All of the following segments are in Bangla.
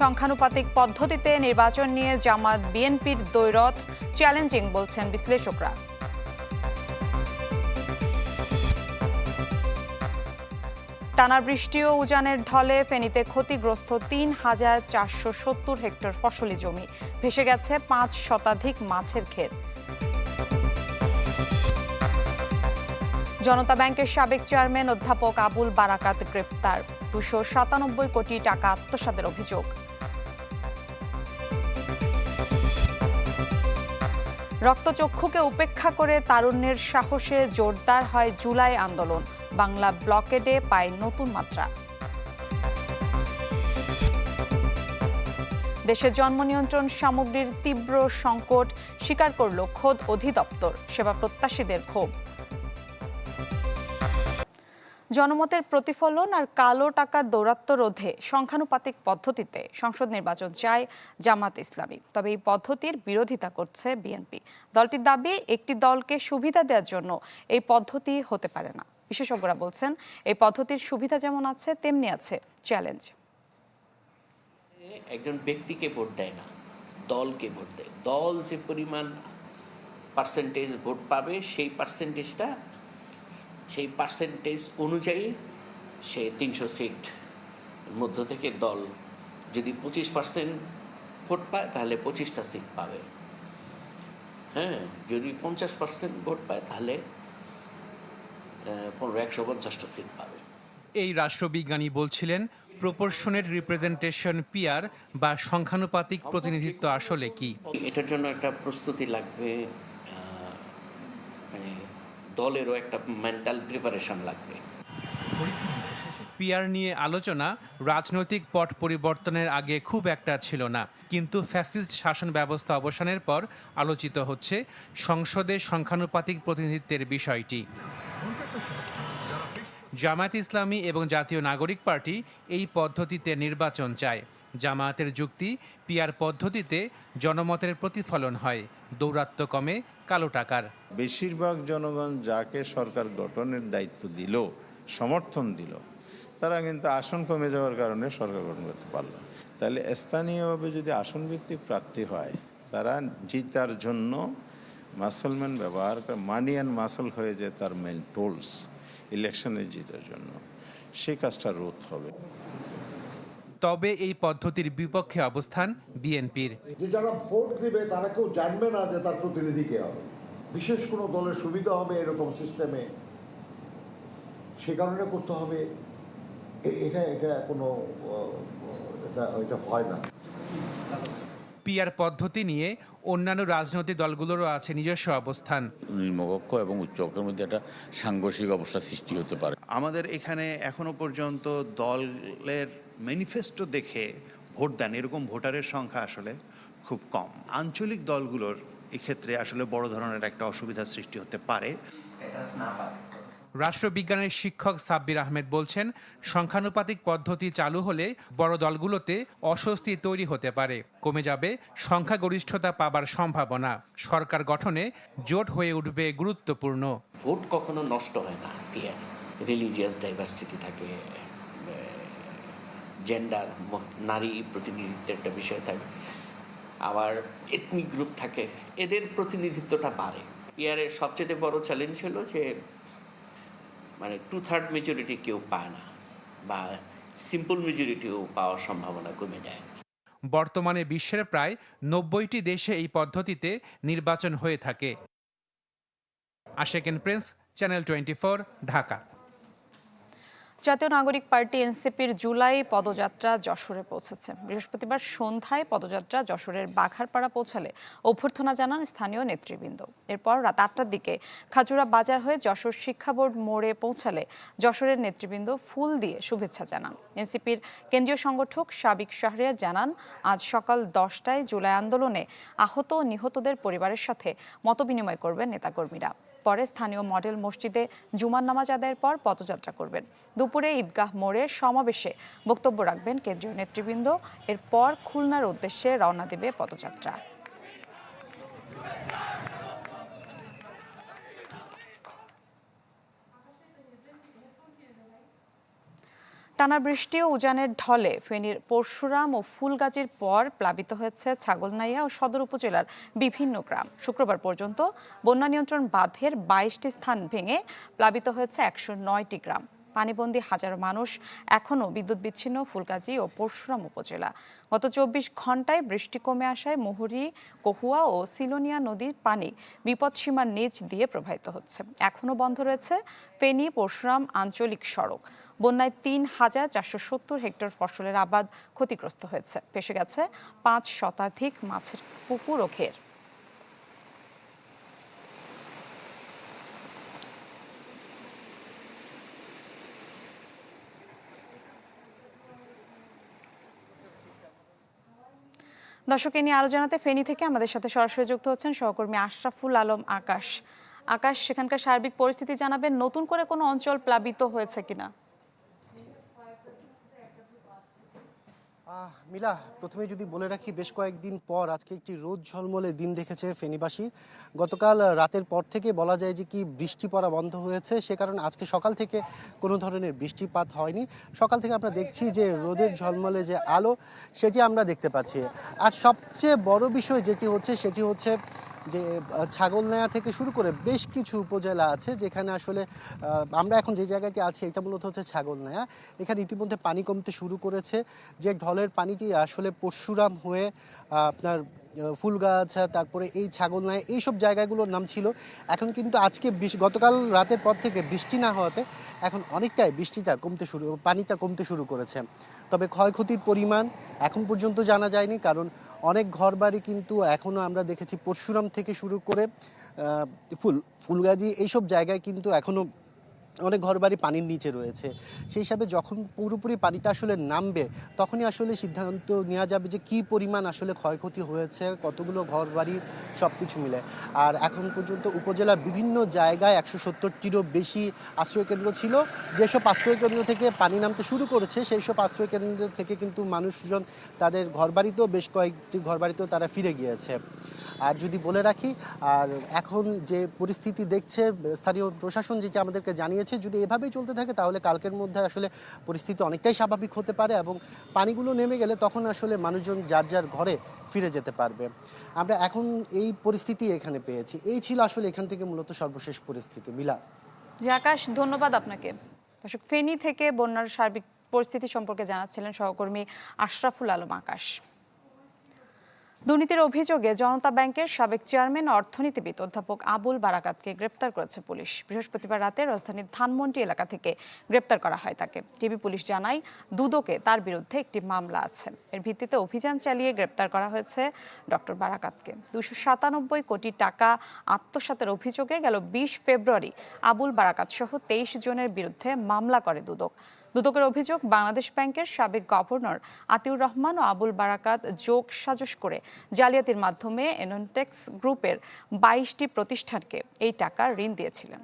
সংখ্যানুপাতিক পদ্ধতিতে নির্বাচন নিয়ে জামাত বিএনপির দ্বৈরথ চ্যালেঞ্জিং বলছেন বিশ্লেষকরা। টানা বৃষ্টি ও উজানের ঢলে ফেনীতে ক্ষতিগ্রস্ত তিন হাজার চারশো সত্তর হেক্টর ফসলি জমি। ভেসে গেছে পাঁচ শতাধিক মাছের ক্ষেত। জনতা ব্যাংকের সাবেক চেয়ারম্যান অধ্যাপক আবুল বারাকাত গ্রেপ্তার। দুশো সাতানব্বই কোটি টাকা আত্মসাতের অভিযোগ। রক্তচক্ষুকে উপেক্ষা করে তারুণ্যের সাহসে জোরদার হয় জুলাই আন্দোলন। বাংলা ব্লকেডে পায় নতুন মাত্রা। দেশে জন্ম নিয়ন্ত্রণ সামগ্রীর তীব্র সংকট স্বীকার করল খোদ অধিদপ্তর। সেবা প্রত্যাশীদের ক্ষোভ। জনমতের প্রতিফলন আর কালো টাকার দৌরাত্ম্য রোধে সংখ্যানুপাতিক পদ্ধতিতে সংসদ নির্বাচন চায় জামাত ইসলামী। তবে এই পদ্ধতির বিরোধিতা করছে বিএনপি। দলটির দাবি, একটি দলকে সুবিধা দেওয়ার জন্য এই পদ্ধতি হতে পারে না। বিশেষজ্ঞরা বলছেন, এই পদ্ধতির সুবিধা যেমন আছে, তেমনি আছে চ্যালেঞ্জ। একজন ব্যক্তিকে ভোট দেয় না, দলকে ভোট দেয়। দল যে পরিমাণ পার্সেন্টেজ ভোট পাবে, সেই পার্সেন্টেজটা সেই পার্সেন্টেজ অনুযায়ী সে তিনশো সিট মধ্য থেকে দল যদি পঁচিশ পার্সেন্ট ভোট পায় তাহলে পঁচিশটা সিট পাবে। হ্যাঁ যদি পঞ্চাশ পার্সেন্ট ভোট পায় তাহলে পনেরো একশো পঞ্চাশটা সিট পাবে। এই রাষ্ট্রবিজ্ঞানী বলছিলেন প্রপোর্শনের রিপ্রেজেন্টেশন পিয়ার বা সংখ্যানুপাতিক প্রতিনিধিত্ব আসলে কি? এটার জন্য একটা প্রস্তুতি লাগবে। দলেরও একটা মেন্টাল প্রিপারেশন লাগবে। পিয়ার নিয়ে আলোচনা রাজনৈতিক পট পরিবর্তনের আগে খুব একটা ছিল না, কিন্তু ফ্যাসিস্ট শাসন ব্যবস্থা অবসানের পর আলোচিত হচ্ছে সংসদে সংখ্যানুপাতিক প্রতিনিধিত্বের বিষয়টি। জামায়াত ইসলামী এবং জাতীয় নাগরিক পার্টি এই পদ্ধতিতে নির্বাচন চায়। জামায়াতের যুক্তি, পিয়ার পদ্ধতিতে জনমতের প্রতিফলন হয়। দৌরাত্ম্য কমে কালো টাকার। বেশিরভাগ জনগণ যাকে সরকার গঠনের দায়িত্ব দিল, সমর্থন দিল, তারা কিন্তু আসন কমে যাওয়ার কারণে সরকার গঠন করতে পারল তাহলে স্থানীয়ভাবে যদি আসন ভিত্তিক প্রার্থী হয়, তারা জিতার জন্য মাসলম্যান ব্যবহার করে, মানি অ্যান্ড মাসল হয়ে যায় তার মেন টোলস, ইলেকশনে জিতার জন্য। সেই কাজটা রোধ হবে। তবে এই পদ্ধতির বিপক্ষে অবস্থান বিএনপির। যে যারা ভোট দিবে তারা কেউ জানবে না যে তার প্রতিনিধি কে হবে। বিশেষ কোনো দলের সুবিধা হবে এরকম সিস্টেমে সে কারণে করতে হবে। এটা এটা কোনো এটা এটা হয় না। পিয়ার পদ্ধতি নিয়ে অন্যান্য রাজনৈতিক দলগুলোরও আছে নিজস্ব অবস্থান। নিম্নকক্ষ এবং উচ্চকক্ষের মধ্যে একটা সাংঘর্ষিক অবস্থা সৃষ্টি হতে পারে। আমাদের এখানে এখনও পর্যন্ত দলের ম্যানিফেস্টো দেখে ভোট দেন এরকম ভোটারের সংখ্যা আসলে খুব কম। আঞ্চলিক দলগুলোর এক্ষেত্রে আসলে বড় ধরনের একটা অসুবিধার সৃষ্টি হতে পারে। রাষ্ট্রবিজ্ঞানের শিক্ষক সাব্বির আহমেদ বলছেন সংখ্যানুপাতিক পদ্ধতি চালু হলে বড় দলগুলোতে অস্বস্তি তৈরি হতে পারে। কমে যাবে সংখ্যাগরিষ্ঠতা পাবার সম্ভাবনা। সরকার গঠনে জোট হয়ে উঠবে গুরুত্বপূর্ণ। ভোট কখনো নষ্ট হয় না। দিয়ে রিলিজিয়াস ডাইভার্সিটি থাকে জেন্ডার নারী প্রতিনিধিত্বের একটা বিষয় থাকে। আবার এথনিক গ্রুপ থাকে, এদের প্রতিনিধিত্বটা বাড়ে। ইয়ারের সবচেয়ে বড় চ্যালেঞ্জ হলো যে মানে টু থার্ড মেজরিটি কেউ পায় না, বা সিম্পল মেজরিটিও পাওয়ার সম্ভাবনা কমে যায়। বর্তমানে বিশ্বের প্রায় নব্বইটি দেশে এই পদ্ধতিতে নির্বাচন হয়ে থাকে। Ashekin Prince channel twenty Dhaka. জাতীয় নাগরিক পার্টি এনসিপির জুলাই পদযাত্রা যশোরে পৌঁছেছে। বৃহস্পতিবার সন্ধ্যায় পদযাত্রা যশোরের বাঘারপাড়া পৌঁছালে অভ্যর্থনা জানান স্থানীয় নেতৃবৃন্দ। এরপর রাত আটটার দিকে খাজুরা বাজার হয়ে যশোর শিক্ষা বোর্ড মোড়ে পৌঁছালে যশোরের নেতৃবৃন্দ ফুল দিয়ে শুভেচ্ছা জানান। এনসিপির কেন্দ্রীয় সংগঠক সাবিক শাহরিয়ার জানান, আজ সকাল দশটায় জুলাই আন্দোলনে আহত ও নিহতদের পরিবারের সাথে মতবিনিময় করবেন নেতাকর্মীরা। পরে স্থানীয় মডেল মসজিদে জুমার নামাজ আদায়ের পর পদযাত্রা করবেন। দুপুরে ঈদগাহ মোড়ে সমাবেশে বক্তব্য রাখবেন কেন্দ্রীয় নেতৃবৃন্দ। এরপর খুলনার উদ্দেশ্যে রওনা দেবে পদযাত্রা। টানা বৃষ্টি ও উজানের ঢলে ফেনীর পরশুরাম ও ফুলগাজীর পর প্লাবিত হয়েছে ছাগলনাইয়া ও সদর উপজেলার বিভিন্ন গ্রাম। শুক্রবার পর্যন্ত বন্যা নিয়ন্ত্রণ বাঁধের বাইশটি স্থান ভেঙে প্লাবিত হয়েছে একশো নয়টি গ্রাম। পানিবন্দী হাজারো মানুষ এখনও বিদ্যুৎ বিচ্ছিন্ন ফুলগাজী ও পরশুরাম উপজেলা। গত চব্বিশ ঘন্টায় বৃষ্টি কমে আসায় মুহুরী, কহুয়া ও সিলোনিয়া নদীর পানি বিপদসীমার নিচ দিয়ে প্রবাহিত হচ্ছে। এখনও বন্ধ রয়েছে ফেনী, পরশুরাম আঞ্চলিক সড়ক। বন্যায় তিন হাজার চারশো সত্তর হেক্টর ফসলের আবাদ ক্ষতিগ্রস্ত হয়েছে। ফেসে গেছে পাঁচ শতাধিক মাছের পুকুর ও ঘের দর্শক নিয়ে আরও জানাতে ফেনী থেকে আমাদের সাথে সরাসরি যুক্ত হচ্ছেন সহকর্মী আশরাফুল আলম আকাশ। আকাশ, সেখানকার সার্বিক পরিস্থিতি জানাবেন, নতুন করে কোনো অঞ্চল প্লাবিত হয়েছে কিনা? মিলা, প্রথমে যদি বলে রাখি, বেশ কয়েকদিন পর আজকে একটি রোদ ঝলমলে দিন দেখেছে ফেনীবাসী। গতকাল রাতের পর থেকে বলা যায় যে কি বৃষ্টি পড়া বন্ধ হয়েছে। সে কারণে আজকে সকাল থেকে কোনো ধরনের বৃষ্টিপাত হয়নি। সকাল থেকে আমরা দেখছি যে রোদের ঝলমলে যে আলো, সেটি আমরা দেখতে পাচ্ছি। আর সবচেয়ে বড় বিষয় যেটি হচ্ছে, সেটি হচ্ছে যে ছাগল ছাগলনায়া থেকে শুরু করে বেশ কিছু উপজেলা আছে যেখানে আসলে আমরা এখন যে জায়গাটি আছি এটা মূলত হচ্ছে ছাগলনায়া এখানে ইতিমধ্যে পানি কমতে শুরু করেছে। যে ঢলের পানিটি আসলে পরশুরাম হয়ে আপনার ফুলগাছ তারপরে এই ছাগলনায়া এইসব জায়গাগুলোর নাম ছিল। এখন কিন্তু আজকে গতকাল রাতের পর থেকে বৃষ্টি না হওয়াতে এখন অনেকটাই বৃষ্টিটা কমতে শুরু, পানিটা কমতে শুরু করেছে। তবে ক্ষয়ক্ষতির পরিমাণ এখন পর্যন্ত জানা যায়নি, কারণ অনেক ঘরবাড়ি কিন্তু এখনও আমরা দেখেছি পরশুরাম থেকে শুরু করে ফুল, ফুলগাজী, এইসব জায়গায় কিন্তু এখনও অনেক ঘরবাড়ি পানির নিচে রয়েছে। সেই হিসাবে যখন পুরোপুরি পানিটা আসলে নামবে, তখনই আসলে সিদ্ধান্ত নেওয়া যাবে যে কী পরিমাণ আসলে ক্ষয়ক্ষতি হয়েছে, কতগুলো ঘরবাড়ি সব কিছু মিলে। আর এখন পর্যন্ত উপজেলার বিভিন্ন জায়গায় একশো সত্তরটিরও বেশি আশ্রয়কেন্দ্র ছিল। যেসব আশ্রয়কেন্দ্র থেকে পানি নামতে শুরু করেছে সেই সব আশ্রয়কেন্দ্র থেকে কিন্তু মানুষজন তাদের ঘরবাড়িতেও বেশ কয়েকটি ঘরবাড়িতেও তারা ফিরে গিয়েছে। আর যদি বলে রাখি, আর এখন যে পরিস্থিতি দেখছে, স্থানীয় প্রশাসন যেটি আমাদেরকে জানিয়েছে যদি এভাবেই চলতে থাকে, তাহলে কালকের মধ্যে আসলে পরিস্থিতি অনেকটাই স্বাভাবিক হতে পারে এবং পানিগুলো নেমে গেলে তখন আসলে মানুষজন যার যার ঘরে ফিরে যেতে পারবে। আমরা এখন এই পরিস্থিতি এখানে পেয়েছি। এই ছিল আসলে এখান থেকে মূলত সর্বশেষ পরিস্থিতি। মিলা। আকাশ, ধন্যবাদ আপনাকে। দর্শক, ফেনী থেকে বন্যার সার্বিক পরিস্থিতি সম্পর্কে জানাচ্ছিলেন সহকর্মী আশরাফুল আলম আকাশ। দুর্নীতির অভিযোগে জনতা ব্যাংকের সাবেক চেয়ারম্যান অর্থনীতিবিদ অধ্যাপক আবুল বারাকাতকে গ্রেপ্তার করেছে পুলিশ। বৃহস্পতিবার রাতে রাজধানীর ধানমন্ডি এলাকা থেকে গ্রেপ্তার করা হয় তাকে। টিভি পুলিশ জানায়, দুদকে তার বিরুদ্ধে একটি মামলা আছে। এর ভিত্তিতে অভিযান চালিয়ে গ্রেপ্তার করা হয়েছে ডক্টর বারাকাতকে। দুশো সাতানব্বই কোটি টাকা আত্মসাতের অভিযোগে গেল বিশ ফেব্রুয়ারি আবুল বারাকাত সহ তেইশ জনের বিরুদ্ধে মামলা করে দুদক। দুদকের অভিযোগ, বাংলাদেশ ব্যাংকের সাবেক গভর্নর আতিউর রহমান ও আবুল বারাকাত যোগ সাজস করে জালিয়াতির মাধ্যমে এনন্টেক্স গ্রুপের বাইশটি প্রতিষ্ঠানকে এই টাকা ঋণ দিয়েছিলেন।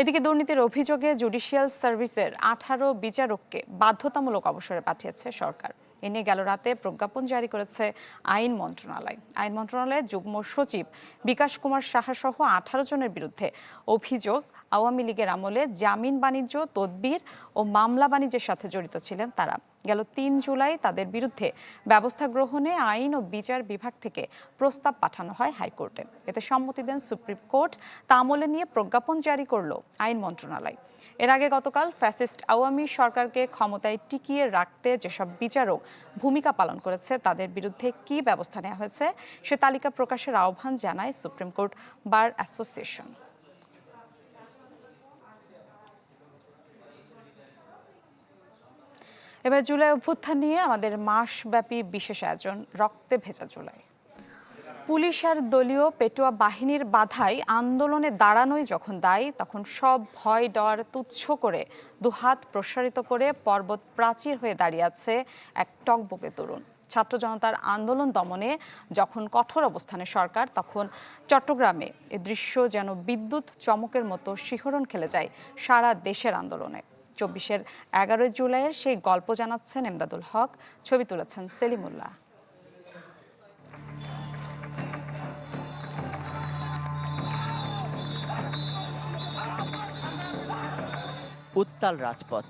এদিকে দুর্নীতির অভিযোগে জুডিশিয়াল সার্ভিসের আঠারো বিচারককে বাধ্যতামূলক অবসরে পাঠিয়েছে সরকার। এ নিয়ে গেল রাতে প্রজ্ঞাপন জারি করেছে আইন মন্ত্রণালয়। আইন মন্ত্রণালয়ের যুগ্ম সচিব বিকাশ কুমার সাহা সহ আঠারো জনের বিরুদ্ধে অভিযোগ আওয়ামী লীগের আমলে জামিন বাণিজ্য, তদবির ও মামলা বাণিজ্যের সাথে জড়িত ছিলেন তারা। গেল তিন জুলাই তাদের বিরুদ্ধে ব্যবস্থা গ্রহণে আইন ও বিচার বিভাগ থেকে প্রস্তাব পাঠানো হয় হাইকোর্টে। এতে সম্মতি দেন সুপ্রিম কোর্ট। তা আমলে নিয়ে প্রজ্ঞাপন জারি করল আইন মন্ত্রণালয়। এর আগে গতকাল ফ্যাসিস্ট আওয়ামী সরকারকে ক্ষমতায় টিকিয়ে রাখতে যেসব বিচারক ভূমিকা পালন করেছে, তাদের বিরুদ্ধে কি ব্যবস্থা নেওয়া হয়েছে সে তালিকা প্রকাশের আহ্বান জানায় সুপ্রিম কোর্ট বার অ্যাসোসিয়েশন। এবার জুলাই অভ্যুত্থান নিয়ে আমাদের মাসব্যাপী বিশেষ আয়োজন, রক্তে ভেজা জুলাই। পুলিশ আর দলীয় পেটুয়া বাহিনীর বাধায় আন্দোলনে দাঁড়ানোই যখন দায়ী, তখন সব ভয়, ডর, তুচ্ছ করে দুহাত প্রসারিত করে পর্বত প্রাচীর হয়ে দাঁড়িয়ে আছে এক টকবকে তরুণ। ছাত্র জনতার আন্দোলন দমনে যখন কঠোর অবস্থানে সরকার, তখন চট্টগ্রামে এ দৃশ্য যেন বিদ্যুৎ চমকের মতো শিহরণ খেলে যায় সারা দেশের আন্দোলনে। চব্বিশের এগারোই জুলাইয়ের সেই গল্প জানাচ্ছেন এমদাদুল হক। ছবি তুলেছেন সেলিমুল্লাহ। উত্তাল রাজপথ,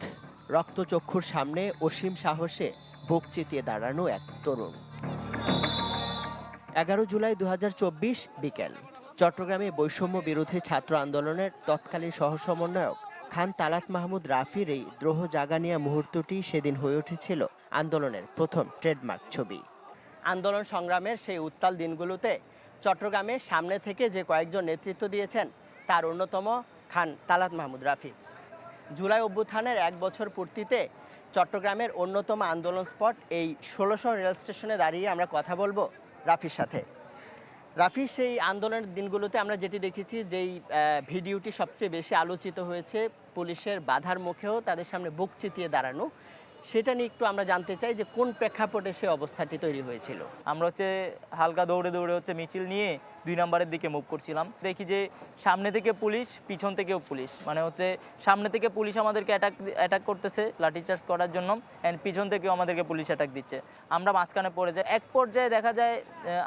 রক্তচক্ষুর সামনে অসীম সাহসে বুক চেতিয়ে দাঁড়ানো এক তরুণ। এগারো জুলাই দু হাজার চব্বিশ বিকেল, চট্টগ্রামে বৈষম্য বিরোধী ছাত্র আন্দোলনের তৎকালীন সহসমন্বয়ক খান তালাত মাহমুদ রাফির এই দ্রোহ জাগানিয়া মুহূর্তটি সেদিন হয়ে উঠেছিল আন্দোলনের প্রথম ট্রেডমার্ক ছবি। আন্দোলন সংগ্রামের সেই উত্তাল দিনগুলোতে চট্টগ্রামে সামনে থেকে যে কয়েকজন নেতৃত্ব দিয়েছেন, তার অন্যতম খান তালাত মাহমুদ রাফি। জুলাই অভ্যুত্থানের এক বছর পূর্তিতে চট্টগ্রামের অন্যতম আন্দোলন স্পট এই ষোলোশো রেল স্টেশনে দাঁড়িয়ে আমরা কথা বলব রাফির সাথে। রাফি, সেই আন্দোলনের দিনগুলোতে আমরা যেটি দেখেছি, যেই ভিডিওটি সবচেয়ে বেশি আলোচিত হয়েছে পুলিশের বাধার মুখেও তাদের সামনে বুক চিতিয়ে দাঁড়ানো, সেটা নিয়ে একটু আমরা জানতে চাই যে কোন প্রেক্ষাপটে সে অবস্থাটি তৈরি হয়েছিল। আমরা হচ্ছে হালকা দৌড়ে দৌড়ে হচ্ছে মিছিল নিয়ে দুই নম্বরের দিকে মুভ করছিলাম। দেখি যে সামনে থেকে পুলিশ, পিছন থেকেও পুলিশ। মানে হচ্ছে সামনে থেকে পুলিশ আমাদেরকে অ্যাটাক অ্যাটাক করতেছে লাঠিচার্জ করার জন্য অ্যান্ড পিছন থেকেও আমাদেরকে পুলিশ অ্যাটাক দিচ্ছে। আমরা মাঝখানে পড়ে যাই। এক পর্যায়ে দেখা যায়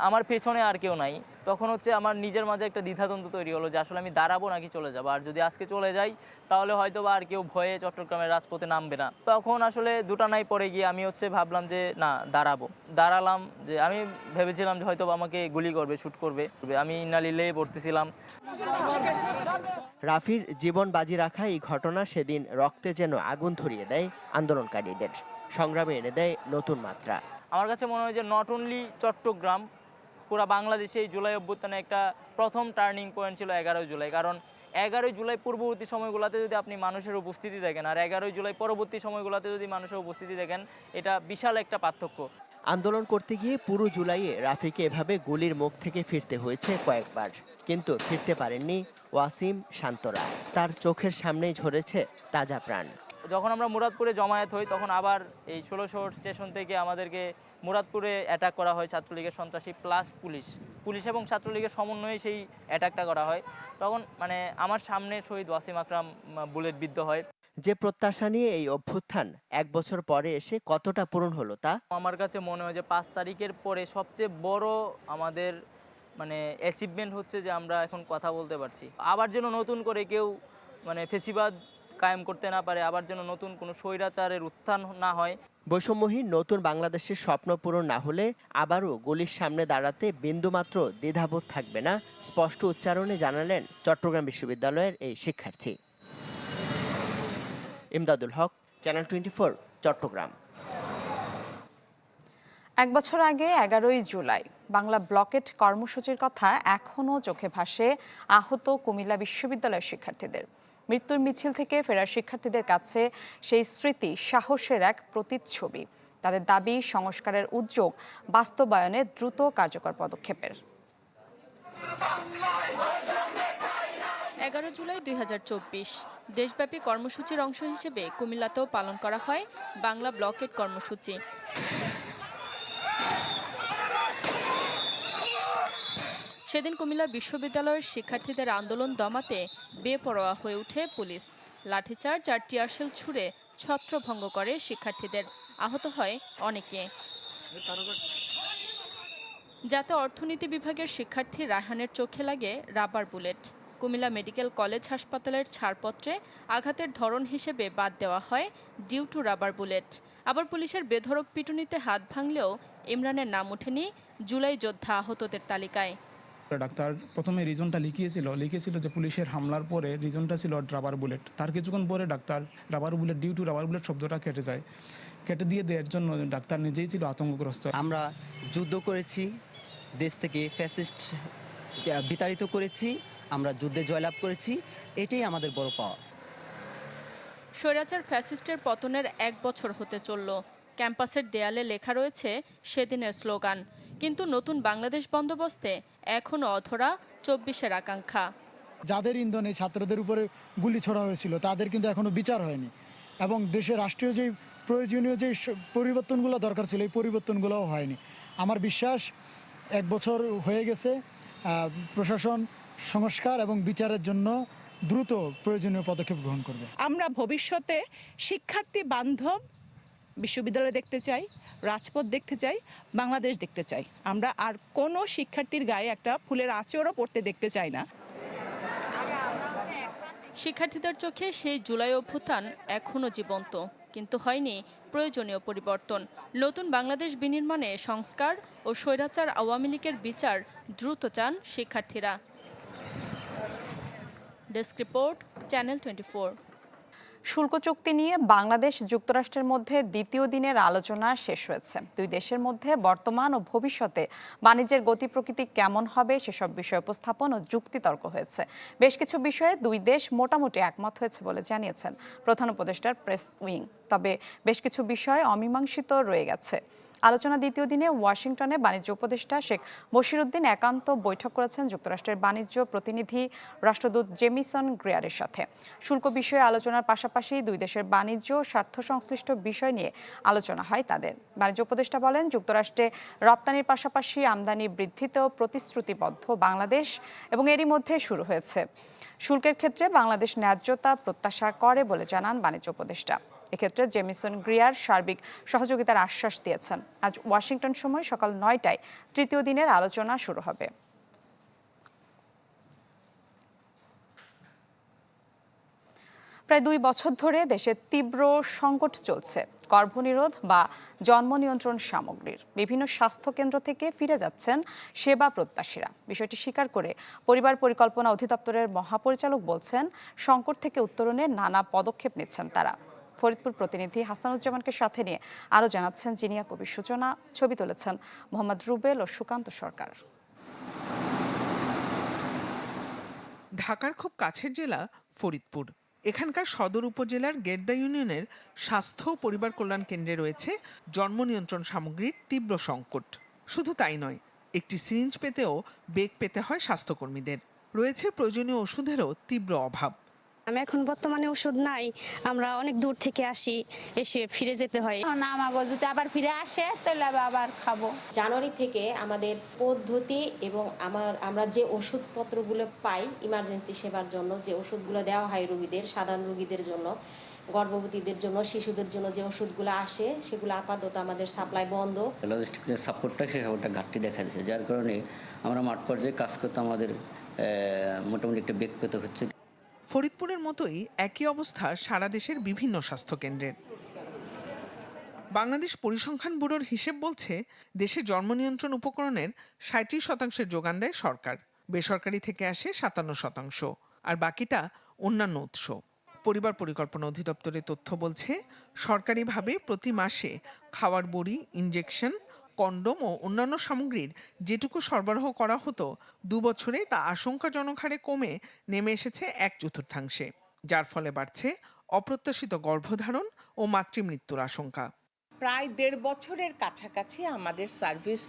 আমার পেছনে আর কেউ নাই। তখন হচ্ছে আমার নিজের মাঝে একটা দ্বিধাদ্বন্দ্ব তৈরি হলো যে আসলে আমি দাঁড়াবো নাকি চলে যাব। আর যদি আজকে চলে যাই, তাহলে হয়তো বা আর কেউ ভয়ে চট্টগ্রামের রাজপথে নামবে না। তখন আসলে দুটা নাই পরে গিয়ে আমি হচ্ছে ভাবলাম যে না, দাঁড়াবো। দাঁড়ালাম যে আমি ভেবেছিলাম যে হয়তো আমাকে গুলি করবে শ্যুট করবে। আমি ইনালিলে পড়তেছিলাম। রাফির জীবন বাজি রাখা এই ঘটনা সেদিন রক্তে যেন আগুন ধরিয়ে দেয় আন্দোলনকারীদের। সংগ্রামে এনে দেয় নতুন মাত্রা। আমার কাছে মনে হয় যে নট অনলি চট্টগ্রাম পুরো বাংলাদেশে এই জুলাই অভ্যুত্থানে একটা প্রথম টার্নিং পয়েন্ট ছিল এগারোই জুলাই। কারণ এগারোই জুলাই পূর্ববর্তী সময়গুলোতে যদি আপনি মানুষের উপস্থিতি দেখেন আর এগারোই জুলাই পরবর্তী সময়গুলোতে যদি মানুষের উপস্থিতি দেখেন এটা বিশাল একটা পার্থক্য। আন্দোলন করতে গিয়ে পুরো জুলাইয়ে রাফিকে এভাবে গুলির মুখ থেকে ফিরতে হয়েছে কয়েকবার। কিন্তু ফিরতে পারেননি ওয়াসিম শান্তরা। তার চোখের সামনেই ঝরেছে তাজা প্রাণ। যখন আমরা মুরাদপুরে জমায়েত হই, তখন আবার এই ষোলোশো স্টেশন থেকে আমাদেরকে মুরাদপুরে অ্যাটাক করা হয় ছাত্রলীগের সন্ত্রাসী প্লাস পুলিশ। পুলিশ এবং ছাত্রলীগের সমন্বয়ে সেই অ্যাটাকটা করা হয়। তখন মানে আমার সামনে শহীদ ওয়াসিম আকরাম বুলেট বিদ্ধ হয়। যে প্রত্যাশা নিয়ে এই অভ্যুত্থান এক বছর পরে এসে কতটা পূরণ হলো তা? আমার কাছে মনে হয় যে পাঁচ তারিখের পরে সবচেয়ে বড় আমাদের মানে অ্যাচিভমেন্ট হচ্ছে যে আমরা এখন কথা বলতে পারছি। আবার যেন নতুন করে কেউ মানে ফেসিবাদ কায়েম করতে না পারে আবার যেন নতুন কোনো স্বৈরাচারের উত্থান না হয়। বৈষম্যহীন নতুন বাংলাদেশের স্বপ্ন পূরণ না হলে আবারও গলির সামনে দাঁড়াতে বিন্দুমাত্র দ্বিধাবোধ থাকবে না স্পষ্ট উচ্চারণে জানালেন চট্টগ্রাম বিশ্ববিদ্যালয়ের এই শিক্ষার্থী। Imdadul Haque channel twenty four Chattogram. এক বছর আগে, এগারোই জুলাই, বাংলা ব্লকেট কর্মসূচির কথা এখনও চোখে ভাসে আহত কুমিল্লা বিশ্ববিদ্যালয়ের শিক্ষার্থীদের। মৃত্যুর মিছিল থেকে ফেরার শিক্ষার্থীদের কাছে সেই স্মৃতি, সাহসের এক প্রতিচ্ছবি। তাদের দাবি, সংস্কারের উদ্যোগ বাস্তবায়নে দ্রুত কার্যকর পদক্ষেপের। এগারো জুলাই দুই হাজার চব্বিশ। দেশব্যাপী কর্মসূচির অংশ হিসেবে কুমিল্লাতেও পালন করা হয় বাংলা ব্লকেট কর্মসূচি। সেদিন কুমিল্লা বিশ্ববিদ্যালয়ের শিক্ষার্থীদের আন্দোলন দমাতে বেপরোয়া হয়ে ওঠে পুলিশ। লাঠিচার্জ আর টিয়ারশেল ছুড়ে ছত্রভঙ্গ করে শিক্ষার্থীদের। আহত হয় অনেকে। যাতে অর্থনীতি বিভাগের শিক্ষার্থী রায়হানের চোখে লাগে rubber bullet. Cumilla medical college হাসপাতালের ছাড়পত্রে আঘাতের ধরন হিসেবে বাদ দেওয়া হয় ডিউ টু রাবার বুলেট। আবার পুলিশের বেধড়ক পিটুনিতে হাত ভাঙলেও ইমরানের নাম ওঠেনি জুলাই যোদ্ধা আহতদের তালিকায়। ডাক্তার প্রথমে রিজনটা লিখিয়েছিল লিখেছিল যে পুলিশের হামলার পরে রিজনটা ছিল রাবার বুলেট। তার কিছুক্ষণ পরে doctor rubber bullet due to rubber bullet শব্দটা কেটে যায়। কেটে দিয়ে দেওয়ার জন্য ডাক্তার নিজেই ছিল আতঙ্কগ্রস্ত। আমরা যুদ্ধ করেছি দেশ থেকে ফ্যাসিস্ট বিতাড়িত করেছি। আমরা যুদ্ধে জয়লাভ করেছি এটাই আমাদের বড় পাওয়া। স্বৈরাচার ফ্যাসিস্টের পতনের এক বছর হতে চলল। ক্যাম্পাসের দেয়ালে লেখা রয়েছে সেদিনের স্লোগান কিন্তু নতুন বাংলাদেশ বন্দোবস্তে এখনও অধরা চব্বিশের আকাঙ্ক্ষা। যাদের ইন্ধনে ছাত্রদের উপরে গুলি ছোড়া হয়েছিল তাদের কিন্তু এখনও বিচার হয়নি। এবং দেশের রাষ্ট্রীয় যে প্রয়োজনীয় যে পরিবর্তনগুলো দরকার ছিল এই পরিবর্তনগুলোও হয়নি। আমার বিশ্বাস এক বছর হয়ে গেছে প্রশাসন সংস্কার এবং বিচারের জন্য দ্রুত প্রয়োজনীয় পদক্ষেপ গ্রহণ করবে। আমরা ভবিষ্যতে শিক্ষার্থী বান্ধব বিশ্ববিদ্যালয় দেখতে চাই রাজপথ দেখতে চাই বাংলাদেশ দেখতে চাই। আমরা আর কোনো শিক্ষার্থীর গায়ে একটা ফুলের আঁচড়ও পড়তে দেখতে চাই না। শিক্ষার্থীদের চোখে সেই জুলাই অভ্যুত্থান এখনও জীবন্ত কিন্তু হয়নি প্রয়োজনীয় পরিবর্তন। নতুন বাংলাদেশ বিনির্মাণে সংস্কার ও স্বৈরাচার আওয়ামী লীগের বিচার দ্রুত চান শিক্ষার্থীরা। Desk report channel twenty four শুল্ক চুক্তি নিয়ে বাংলাদেশ যুক্তরাষ্ট্রের মধ্যে দ্বিতীয় দিনের আলোচনা শেষ হয়েছে। দুই দেশের মধ্যে বর্তমান ও ভবিষ্যতে বাণিজ্যের গতি প্রকৃতি কেমন হবে সেসব বিষয় উপস্থাপন ও যুক্তিতর্ক হয়েছে। বেশ কিছু বিষয়ে দুই দেশ মোটামুটি একমত হয়েছে বলে জানিয়েছেন প্রধান উপদেষ্টার প্রেস উইং। তবে বেশ কিছু বিষয় অমীমাংসিত রয়ে গেছে। আলোচনা দ্বিতীয় দিনে ওয়াশিংটনে বাণিজ্য উপদেষ্টা শেখ বশিরুদ্দিন একান্ত বৈঠক করেছেন যুক্তরাষ্ট্রের বাণিজ্য প্রতিনিধি রাষ্ট্রদূত জেমিসন গ্রেয়ারের সাথে। শুল্ক বিষয়ে আলোচনার পাশাপাশি দুই দেশের বাণিজ্য স্বার্থ সংশ্লিষ্ট বিষয় নিয়ে আলোচনা হয় তাদের। বাণিজ্য উপদেষ্টা বলেন, যুক্তরাষ্ট্রে রপ্তানির পাশাপাশি আমদানি বৃদ্ধিতেও প্রতিশ্রুতিবদ্ধ বাংলাদেশ এবং এরই মধ্যে শুরু হয়েছে। শুল্কের ক্ষেত্রে বাংলাদেশ ন্যায্যতা প্রত্যাশা করে বলে জানান বাণিজ্য উপদেষ্টা। এক্ষেত্রে জেমিসন গ্রিয়ার সার্বিক সহযোগিতার আশ্বাস দিয়েছেন। আজ ওয়াশিংটন সময় সকাল নয়টায় তৃতীয় দিনের আলোচনা শুরু হবে। প্রায় দুই বছর ধরে দেশে তীব্র সংকট চলছে, গর্ভনিরোধ বা জন্ম নিয়ন্ত্রণ সামগ্রীর। বিভিন্ন স্বাস্থ্য কেন্দ্র থেকে ফিরে যাচ্ছেন সেবা প্রত্যাশীরা। বিষয়টি স্বীকার করে পরিবার পরিকল্পনা অধিদপ্তরের মহাপরিচালক বলছেন, সংকট থেকে উত্তরণে নানা পদক্ষেপ নিচ্ছেন তারা। ফরিদপুর প্রতিনিধি হাসানুজ্জামানকে সাথে নিয়ে আরও জানাচ্ছেন জিনিয়া কবির সূচনা ছবি তুলেছেন মোহাম্মদ রুবেল ও সুকান্ত সরকার। ঢাকার খুব কাছের জেলা ফরিদপুর। এখানকার সদর উপজেলার গেদ্দা ইউনিয়নের স্বাস্থ্য ও পরিবার কল্যাণ কেন্দ্রে রয়েছে জন্ম নিয়ন্ত্রণ সামগ্রীর তীব্র সংকট। শুধু তাই নয়, একটি সিরিঞ্জ পেতেও বেগ পেতে হয় স্বাস্থ্যকর্মীদের। রয়েছে প্রয়োজনীয় ওষুধেরও তীব্র অভাব। আমি এখন বর্তমানে ওষুধ নাই আমরা অনেক দূর থেকে আসি এসে ফিরে যেতে হয়। না আমাকে যদি আবার ফিরে আসে তাহলে আবার খাব। জানুয়ারি থেকে আমাদের পদ্ধতি এবং আমার আমরা যে ওষুধপত্রগুলো পাই ইমার্জেন্সি সেবার জন্য যে ওষুধগুলো দেওয়া হয় রোগীদের সাধারণ রোগীদের জন্য গর্ভবতীদের জন্য শিশুদের জন্য যে ওষুধগুলো আসে সেগুলো আপাতত আমাদের সাপ্লাই বন্ধ। লজিস্টিক যে সাপোর্টটা সেই সাপোর্টটা ঘাটতি দেখা দিচ্ছে যার কারণে আমরা মাঠ পর্যায়ে কাজ করতে আমাদের আহ, মোটামুটি একটা বেগ পেতে হচ্ছে। ফরিদপুরের মতোই একই অবস্থা সারা দেশের বিভিন্ন স্বাস্থ্যকেন্দ্রের। বাংলাদেশ পরিসংখ্যান ব্যুরোর হিসেব বলছে, দেশে জন্ম নিয়ন্ত্রণ উপকরণের সাঁত্রিশ শতাংশের যোগান দেয় সরকার। বেসরকারি থেকে আসে সাতান্ন শতাংশ, আর বাকিটা অন্যান্য উৎস। পরিবার পরিকল্পনা অধিদপ্তরের তথ্য বলছে, সরকারিভাবে প্রতি মাসে খাওয়ার বড়ি, ইনজেকশন কন্ডোম ও অন্যান্য সামগ্রীর যেটুকু সরবরাহ করা হতো, দু বছরে তা আশঙ্কাজনক হারে কমে নেমে এসেছে এক চতুর্থাংশে, যার ফলে বাড়ছে অপ্রত্যাশিত গর্ভধারণ ও মাতৃমৃত্যুর আশঙ্কা। প্রায় দেড় বছরের কাছাকাছি আমাদের সার্ভিস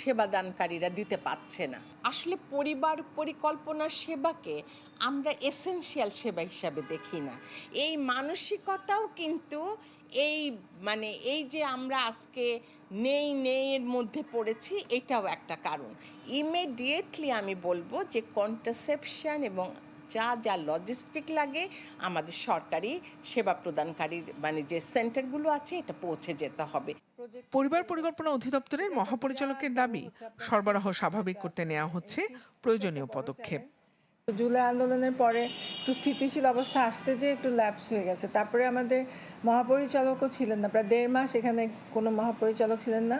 সেবাদানকারীরা দিতে পারছে না। আসলে পরিবার পরিকল্পনা সেবাকে আমরা এসেনশিয়াল সেবা হিসাবে দেখি না। এই মানসিকতাও কিন্তু এই মানে এই যে আমরা আজকে নেই নেই এর মধ্যে পড়েছি, এটাও একটা কারণ। ইমিডিয়েটলি আমি বলব যে কন্ট্রাসেপশন এবং যা যা লজিস্টিক লাগে, আমাদের সরকারি সেবা প্রদানকারীর মানে যে সেন্টারগুলো আছে, এটা পৌঁছে যেতে হবে। পরিবার পরিকল্পনা অধিদপ্তরের মহাপরিচালকের দাবি, সরবরাহ স্বাভাবিক করতে নেওয়া হচ্ছে, প্রয়োজনীয় পদক্ষেপ। জুলাই আন্দোলনের পরে একটু স্থিতিশীল অবস্থা আসতে যে একটু ল্যাপস হয়ে গেছে। তারপরে আমাদের মহাপরিচালকও ছিলেন না, প্রায় দেড় মাস এখানে কোনো মহাপরিচালক ছিলেন না।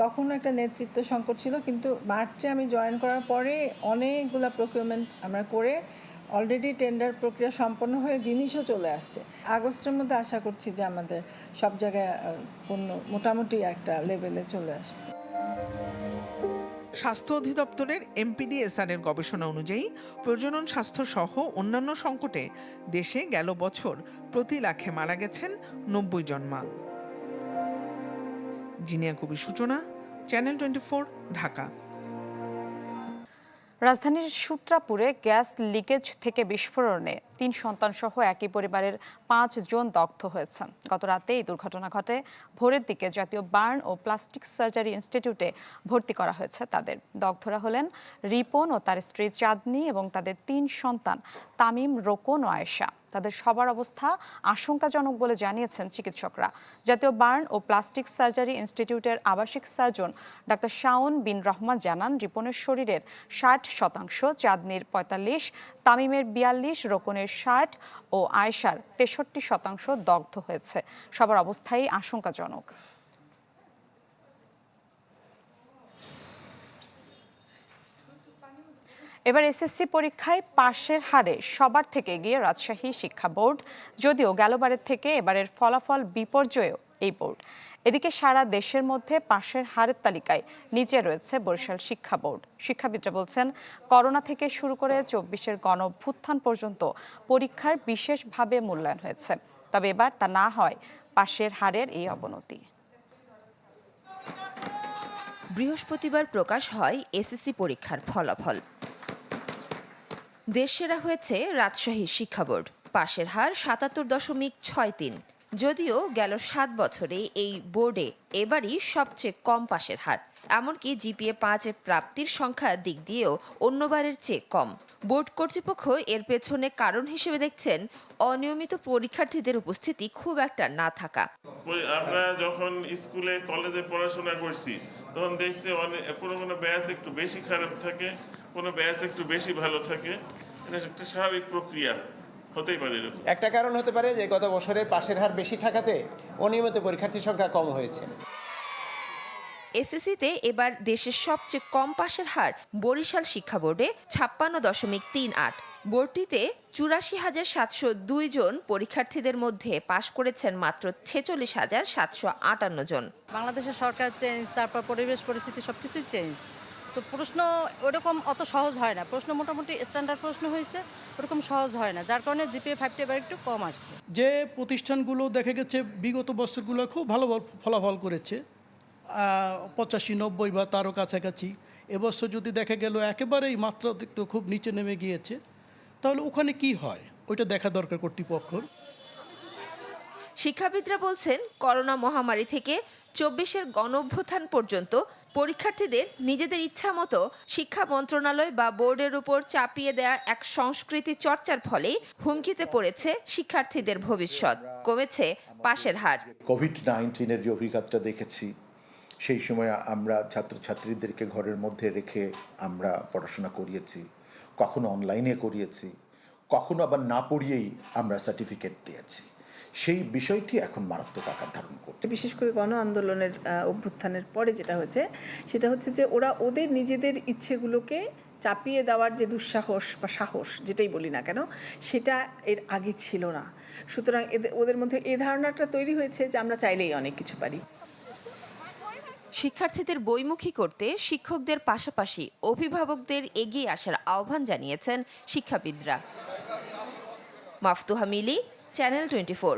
তখন একটা নেতৃত্ব সংকট ছিল, কিন্তু মার্চে আমি জয়েন করার পরে অনেকগুলো প্রকিউরমেন্ট আমরা করে অলরেডি টেন্ডার প্রক্রিয়া সম্পন্ন হয়ে জিনিসও চলে আসছে। আগস্টের মধ্যে আশা করছি যে আমাদের সব জায়গায় পণ্য মোটামুটি একটা লেভেলে চলে আসবে। স্বাস্থ্য অধিদপ্তরের এমপিডিএসআর এর গবেষণা অনুযায়ী প্রজনন স্বাস্থ্য সহ অন্যান্য সংকটে দেশে গেল বছর প্রতি লাখে মারা গেছেন নব্বই জন মা। জিনিয়া কবির সূচনা চ্যানেল টোয়েন্টি ঢাকা। রাজধানীর সূত্রাপুরে গ্যাস লিকেজ থেকে বিস্ফোরণে তিন সন্তান সহ একই পরিবারের পাঁচ জন দগ্ধ হয়েছেন। গত রাতে এই দুর্ঘটনা ঘটে। ভোরের দিকে জাতীয় বার্ন ও প্লাস্টিক সার্জারি ইনস্টিটিউটে ভর্তি করা হয়েছে তাদের। দগ্ধরা হলেন রিপন ও তার স্ত্রী চাঁদনি এবং তাদের তিন সন্তান তামিম, রোকন ও আয়েশা। তাদের সবার অবস্থা আশঙ্কাজনক বলে জানিয়েছেন চিকিৎসকরা। জাতীয় বার্ন ও প্লাস্টিক সার্জারি ইনস্টিটিউটের আবাসিক সার্জন ডাক্তার শাওন বিন রহমান জানান, রিপনের শরীরের ষাট শতাংশ, চাঁদনির পঁয়তাল্লিশ, তামিমের বিয়াল্লিশ, রোকনের ষাট ও আয়েশার তেষট্টি শতাংশ দগ্ধ হয়েছে। সবার অবস্থাই আশঙ্কাজনক। এবার এসএসসি পরীক্ষায় পাশের হারে সবার থেকে এগিয়ে রাজশাহী শিক্ষা বোর্ড, যদিও গেলবারের থেকে এবারের ফলাফল বিপর্যয় এই বোর্ড। এদিকে সারা দেশের মধ্যে পাশের হারের তালিকায় নিচে রয়েছে বরিশাল শিক্ষা বোর্ড। শিক্ষাবিদরা বলছেন, করোনা থেকে শুরু করে চব্বিশের গণ অভ্যুত্থান পর্যন্ত পরীক্ষার বিশেষভাবে মূল্যায়ন হয়েছে। তবে এবার তা না হয় পাশের হারের এই অবনতি। বৃহস্পতিবার প্রকাশ হয় এসএসসি পরীক্ষার ফলাফল। দেশসেরা হয়েছে রাজশাহী শিক্ষা বোর্ড। পাশের হার সাতাত্তর দশমিক ছয় তিন। যদিও গেল সাত বছরে এই বোর্ডে এবারই সবচেয়ে কম পাশের হার। এমনকি জিপিএ পাঁচে প্রাপ্তির সংখ্যা দিক দিয়েও অন্যবারের চেয়ে কম। বোর্ড কর্তৃপক্ষ এর পেছনে কারণ হিসেবে দেখছেন, অনিয়মিত পরীক্ষার্থীদের উপস্থিতি খুব একটা না থাকা। আমরা যখন স্কুলে, কলেজে পড়াশোনা করছি, তখন দেখছি কোনো কোনো ব্যাচ একটু বেশি খারাপ থাকে, কোনো ব্যাচ একটু বেশি ভালো থাকে। এটা একটা স্বাভাবিক প্রক্রিয়া। হতেই পারে একটা কারণ হতে পারে যে গত বছরের পাশের হার বেশি থাকাতে অনিয়মিত পরীক্ষার্থীর সংখ্যা কম হয়েছে। এসএসসিতে এবার দেশের সবচেয়ে কম পাশের হার বরিশাল শিক্ষা বোর্ডে ছাপ্পান্ন দশমিক তিন আট। বোর্ডটিতে চুরাশি হাজার সাতশো দুই জন পরীক্ষার্থীদের মধ্যে পাশ করেছেন মাত্র ছেচল্লিশ হাজার সাতশো আটান্ন জন। বাংলাদেশের সরকার চেঞ্জ তারপর পরিবেশ পরিস্থিতি সব কিছুই চেঞ্জ। তো প্রশ্ন ওরকম অত সহজ হয় না। প্রশ্ন মোটামুটি স্ট্যান্ডার্ড প্রশ্ন হয়েছে ওরকম সহজ হয় না যার কারণে জিপিএ ফাইভটি এবার একটু কম আসছে। যে প্রতিষ্ঠানগুলো দেখা গেছে বিগত বছরগুলো খুব ভালো ফলাফল করেছে পঁচাশি নব্বই বা তারও কাছাকাছি এবছর যদি দেখা গেল একেবারেই মাত্রা একটু খুব নিচে নেমে গিয়েছে তাহলে ওখানে কি হয়? ওইটা দেখা দরকার কর্তৃপক্ষর। শিক্ষাবিদরা বলছেন করোনা মহামারী থেকে চব্বিশের গণঅভ্যুত্থান পর্যন্ত পরীক্ষার্থীদের নিজেদের ইচ্ছা মতো শিক্ষা মন্ত্রণালয় বা বোর্ডের উপর চাপিয়ে দেয়া এক সংস্কৃতি চর্চার ফলে হুমকিতে পড়েছে শিক্ষার্থীদের ভবিষ্যৎ। কমেছে পাশের হার। কোভিড নাইন্টিনের যে অভিজ্ঞতা দেখেছি, সেই সময় আমরা ছাত্রছাত্রীদেরকে ঘরের মধ্যে রেখে আমরা পড়াশোনা করিয়েছি, কখনো অনলাইনে করিয়েছি, কখনো আবার না পড়িয়েই আমরা সার্টিফিকেট দিয়েছি। সেই বিষয়টি এখন মারাত্মক আকার ধারণ করছে। বিশেষ করে গণ আন্দোলনের অভ্যুত্থানের পরে যেটা হচ্ছে সেটা হচ্ছে যে ওরা ওদের নিজেদের ইচ্ছেগুলোকে চাপিয়ে দেওয়ার যে দুঃসাহস বা সাহস যেটাই বলি না কেন সেটা এর আগে ছিল না। সুতরাং এদের ওদের মধ্যে এ ধারণাটা তৈরি হয়েছে যে আমরা চাইলেই অনেক কিছু পারি। শিক্ষার্থীদের বইমুখী করতে শিক্ষকদের পাশাপাশি অভিভাবকদের এগিয়ে আসার আহ্বান জানিয়েছেন শিক্ষাবিদরা। Maftuha Mili channel twenty four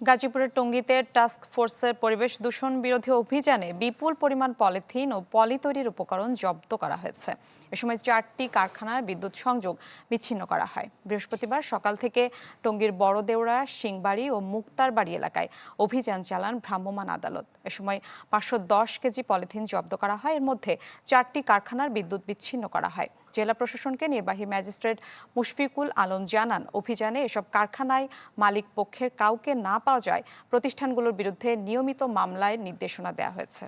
গাজীপুরের টঙ্গীতে টাস্ক ফোর্সের পরিবেশ দূষণ বিরোধী অভিযানে বিপুল পরিমাণ পলিথিন ও পলি তৈরির উপকরণ জব্দ করা হয়েছে। এ সময় চারটি কারখানার বিদ্যুৎ সংযোগ বিচ্ছিন্ন করা হয়। বৃহস্পতিবার সকাল থেকে টঙ্গীর বড়দেউড়া সিংবাড়ি ও মুক্তারবাড়ি এলাকায় অভিযান চালান ভ্রাম্যমাণ আদালত। এ সময় পাঁচশো দশ কেজি পলিথিন জব্দ করা হয়। এর মধ্যে চারটি কারখানার বিদ্যুৎ বিচ্ছিন্ন করা হয়। জেলা প্রশাসনকে নির্বাহী ম্যাজিস্ট্রেট মুশফিকুল আলম জানান, অভিযানে এসব কারখানায় মালিক পক্ষের কাউকে না পাওয়া যায়, প্রতিষ্ঠানগুলোর বিরুদ্ধে নিয়মিত মামলায় নির্দেশনা দেওয়া হয়েছে।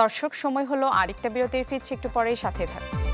দর্শক, সময় হলো আরেকটা বিরতির, ফিরছি একটু পরেই সাথে থাকুন।